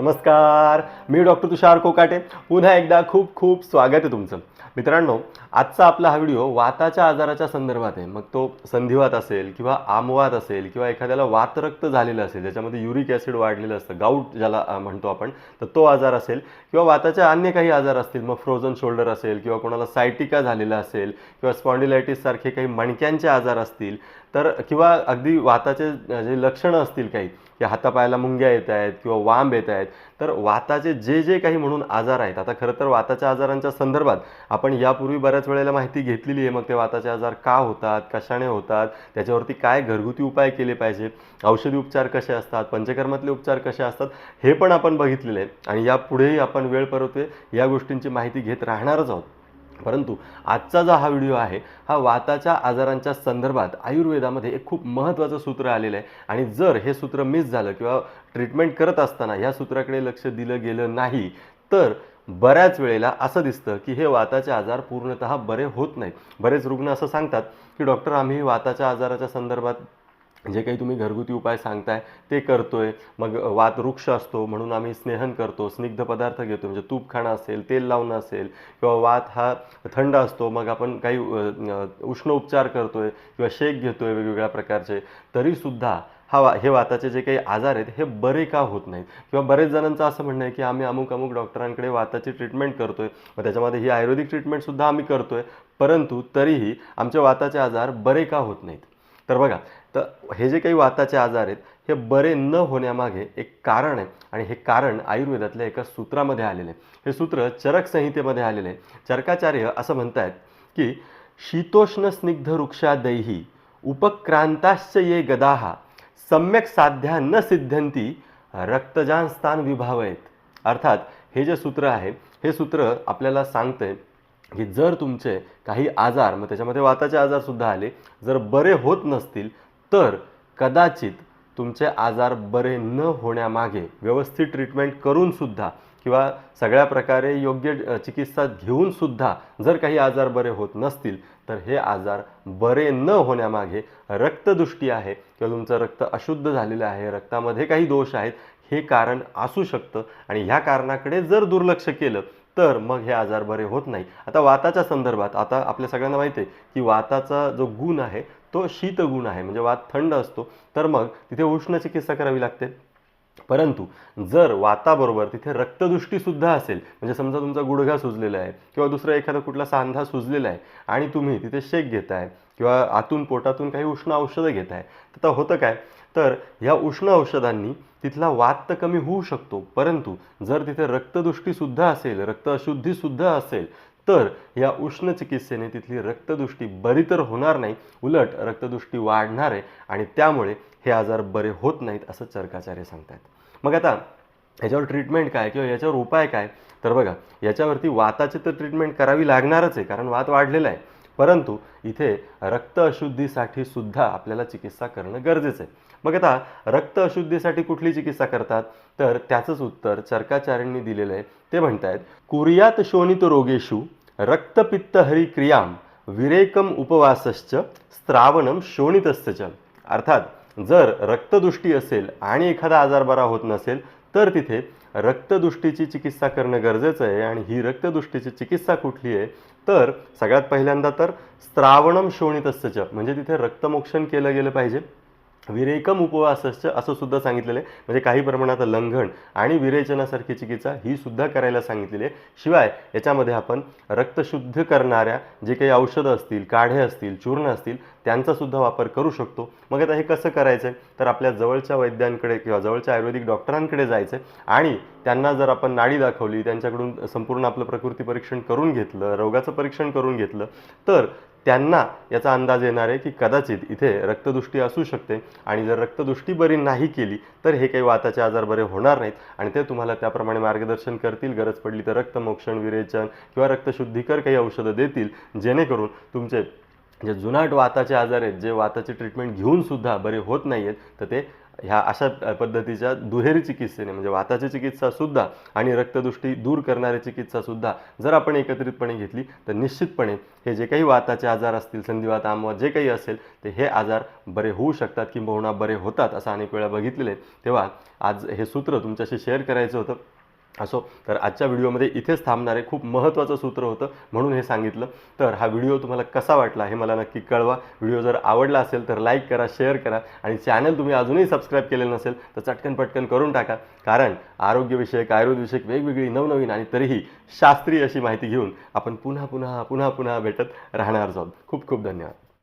नमस्कार मी डॉक्टर तुषार कोकाटे. पुन्हा एकदा खूप खूप स्वागत आहे तुमचं. मित्रांनो आजचा आपला हा व्हिडिओ वाताच्या आजाराच्या संदर्भात आहे. मग तो संधिवात असेल किंवा आमवात असेल किंवा एखाद्याला वातरक्त झालेलं असेल ज्याच्यामध्ये युरिक ॲसिड वाढलेलं असतं गाऊट ज्याला म्हणतो आपण तर तो आजार असेल किंवा वाताच्या अन्य काही आजार असतील मग फ्रोझन शोल्डर असेल किंवा कोणाला सायटिका झालेला असेल किंवा स्पॉन्डिलायटीससारखे काही मणक्यांचे आजार असतील तर किंवा अगदी वाताचे जे लक्षणं असतील काही की हातापायाला मुंग्या येत आहेत किंवा वांब येत आहेत तर वाताचे जे जे काही म्हणून आजार आहेत आता खरं तर वाताच्या आजारांच्या संदर्भात आपण यापूर्वी बऱ्याच वेळेला माहिती घेतलेली आहे मग ते वाताचे आजार का होतात कशाने होतात त्याच्यावरती काय घरगुती उपाय केले पाहिजे औषधी उपचार कसे असतात पंचकर्मातले उपचार कसे असतात हे पण आपण बघितलेले आहे. आणि यापुढेही आपण वेळ परतवे या गोष्टींची माहिती घेत राहणारच आहोत. परंतु आजचा जो हा व्हिडिओ आहे हा वाताच्या आजारांच्या संदर्भात आयुर्वेदामध्ये एक खूप महत्त्वाचं सूत्र आलेलं आहे. आणि जर हे सूत्र मिस झालं किंवा ट्रीटमेंट करत असताना ह्या सूत्राकडे लक्ष दिलं गेलं नाही तर बऱ्याच वेळेला असं दिसतं की हे वाताचे आजार पूर्णतः बरे होत नाहीत. बरेच रुग्ण असं सांगतात की डॉक्टर आम्ही वाताच्या आजाराच्या संदर्भात जे काही तुम्ही घरगुती उपाय सांगताय ते करतोय. मग वात वृक्ष असतो म्हणून आम्ही स्नेहन करतो स्निग्ध पदार्थ घेतो म्हणजे तूप खाणं असेल तेल लावणं असेल किंवा वात हा थंड असतो मग आपण काही उष्ण उपचार करतोय किंवा शेक घेतोय वेगवेगळ्या प्रकारचे तरीसुद्धा हा वा हे वाताचे जे काही आजार आहेत हे बरे का होत नाहीत? किंवा बरेच जणांचं असं म्हणणं आहे की आम्ही अमुक अमुक डॉक्टरांकडे वाताची ट्रीटमेंट करतोय मग त्याच्यामध्ये ही आयुर्वेदिक ट्रीटमेंटसुद्धा आम्ही करतोय परंतु तरीही आमचे वाताचे आजार बरे का होत नाहीत? तर बघा तर हे जे काही वाताचे आजार आहेत हे बरे न होण्यामागे एक कारण आहे. आणि हे कारण आयुर्वेदातल्या एका सूत्रामध्ये आलेलं आहे. हे सूत्र चरक संहितेमध्ये आलेलं आहे. चरकाचार्य असं म्हणतायत की शीतोष्ण स्निग्ध वृक्षा दैही उपक्रांताश्च ये गदाहा सम्यक साध्या न सिद्धंती रक्तजान स्थान विभावयत. अर्थात हे जे सूत्र आहे हे सूत्र आपल्याला सांगतंय की जर तुमचे काही आजार मग त्याच्यामध्ये वाताचे आजारसुद्धा आले. जर बरे होत नसतील तर कदाचित तुमचे आजार बरे न होण्यामागे व्यवस्थित ट्रीटमेंट करूनसुद्धा किंवा सगळ्या प्रकारे योग्य चिकित्सा घेऊन सुद्धा जर काही आजार बरे होत नसतील तर हे आजार बरे न होण्यामागे रक्तदृष्टी आहे किंवा तुमचं रक्त अशुद्ध झालेलं आहे रक्तामध्ये काही दोष आहेत हे कारण असू शकतं. आणि ह्या कारणाकडे जर दुर्लक्ष केलं तर मग हे आजार बरे होत नाही. आता वाताच्या संदर्भात आता आपल्या सगळ्यांना माहिती आहे की वाताचा जो गुण आहे तो शीत गुण आहे म्हणजे वात थंड असतो तर मग तिथे उष्ण चिकित्सा करावी लागते. परंतु जर वाताबरोबर तिथे रक्तदृष्टीसुद्धा असेल म्हणजे समजा तुमचा गुडघा सुजलेला आहे किंवा दुसरा एखादा कुठला सांधा सुजलेला आहे आणि तुम्ही तिथे शेक घेताय किंवा आतून पोटातून काही उष्ण औषधं घेत आहे तर होतं काय? तर ह्या उष्ण औषधांनी तिथला वात तर कमी होऊ शकतो परंतु जर तिथे रक्तदृष्टीसुद्धा असेल रक्त अशुद्धीसुद्धा असेल तर या उष्ण चिकित्सेने तिथली रक्तदृष्टी बरी तर होणार नाही उलट रक्तदृष्टी वाढणार आहे आणि त्यामुळे हे आजार बरे होत नाहीत असं चरकाचार्य सांगतात मग आता ह्याच्यावर ट्रीटमेंट काय किंवा याच्यावर उपाय काय? तर बघा याच्यावरती वाताची तर ट्रीटमेंट करावी लागणारच आहे कारण वात वाढलेला आहे. परंतु इथे रक्त अशुद्धीसाठी सुद्धा आपल्याला चिकित्सा करणं गरजेचं आहे. मग आता रक्त अशुद्धीसाठी कुठली चिकित्सा करतात? तर त्याचंच उत्तर चर्काचार्यांनी दिलेलं आहे. ते म्हणतायत कुर्यात शोणित रोगेषु रक्तपित्तहरी क्रियाम विरेकम उपवासश्च स्त्रावणम च. अर्थात जर रक्तदृष्टी असेल आणि एखादा आजार बरा होत नसेल तर तिथे रक्तदृष्टीची चिकित्सा करणं गरजेचं आहे आणि ही रक्तदृष्टीची चिकित्सा कुठली आहे? तर सगळ्यात पहिल्यांदा तर स्त्रावणम च. म्हणजे तिथे रक्तमोक्षण केलं गेलं पाहिजे. विरेकम उपवासश्च असं सुद्धा सांगितलेलं आहे. म्हणजे काही प्रमाणात लंघन आणि विरेचनासारखी चिकित्सा ही सुद्धा करायला सांगितलेली आहे. शिवाय याच्यामध्ये आपण रक्तशुद्ध करणाऱ्या जे काही औषधं असतील काढे असतील चूर्ण असतील त्यांचा सुद्धा वापर करू शकतो. मग आता हे कसं करायचं आहे तर आपल्या जवळच्या वैद्यांकडे किंवा जवळच्या आयुर्वेदिक डॉक्टरांकडे जायचं आहे आणि त्यांना जर आपण नाडी दाखवली त्यांच्याकडून संपूर्ण आपलं प्रकृती परीक्षण करून घेतलं रोगाचं परीक्षण करून घेतलं तर त्यांना याचा अंदाज येणार आहे की कदाचित इथे रक्तदृष्टी असू शकते. आणि जर रक्तदृष्टी बरी नाही केली तर हे काही वाताचे आजार बरे होणार नाहीत. आणि ते तुम्हाला त्याप्रमाणे मार्गदर्शन करतील. गरज पडली तर रक्तमोक्षण विरेचन किंवा रक्तशुद्धीकर काही औषधं देतील. जेणेकरून तुमचे जे जुनाट वाताचे आजार आहेत जे वाताची ट्रीटमेंट घेऊन सुद्धा बरे होत नाही आहेत तर ते ह्या अशा पद्धतीच्या दुहेरी चिकित्सेने म्हणजे वाताची चिकित्सासुद्धा आणि रक्तदृष्टी दूर करणारी चिकित्सासुद्धा जर आपण एकत्रितपणे घेतली तर निश्चितपणे हे जे काही वाताचे आजार असतील संधिवात आमवात जे काही असेल ते हे आजार बरे होऊ शकतात किंबहुना बरे होतात असं अनेक वेळा बघितलेले तेव्हा आज हे सूत्र तुमच्याशी शेअर करायचं होतं. असो. तर आजच्या व्हिडिओमध्ये इथेच थांबणार आहे. खूप महत्त्वाचं सूत्र होतं म्हणून हे सांगितलं. तर हा व्हिडिओ तुम्हाला कसा वाटला हे मला नक्की कळवा. व्हिडिओ जर आवडला असेल तर लाईक करा शेअर करा आणि चॅनल तुम्ही अजूनही सबस्क्राईब केलेलं नसेल तर चटकन पटकन करून टाका. कारण आरोग्यविषयक आयुर्वेदविषयक वेगवेगळी नवनवीन आणि तरीही शास्त्रीय अशी माहिती घेऊन आपण पुन्हा पुन्हा पुन्हा पुन्हा भेटत राहणार आहोत. खूप खूप धन्यवाद.